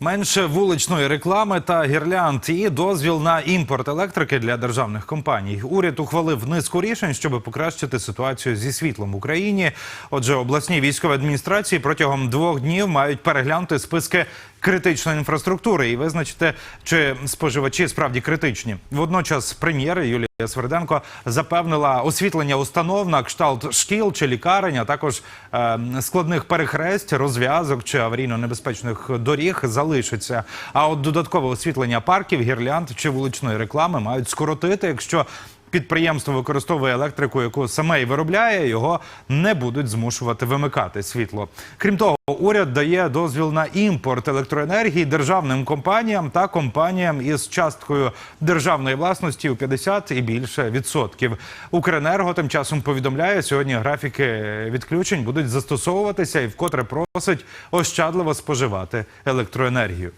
Менше вуличної реклами та гірлянд і дозвіл на імпорт електрики для державних компаній. Уряд ухвалив низку рішень, щоб покращити ситуацію зі світлом в Україні. Отже, обласні військові адміністрації протягом двох днів мають переглянути списки критичної інфраструктури і визначити, чи споживачі справді критичні. Водночас прем'єр Юлія Сверденко запевнила освітлення установ на кшталт шкіл чи лікарень, а також е, складних перехресть, розв'язок чи аварійно-небезпечних доріг залишиться. А от додаткове освітлення парків, гірлянд чи вуличної реклами мають скоротити, якщо підприємство використовує електрику, яку саме і виробляє, його не будуть змушувати вимикати світло. Крім того, уряд дає дозвіл на імпорт електроенергії державним компаніям та компаніям із часткою державної власності у 50 і більше відсотків. Укренерго тим часом повідомляє, сьогодні графіки відключень будуть застосовуватися і вкотре просить ощадливо споживати електроенергію.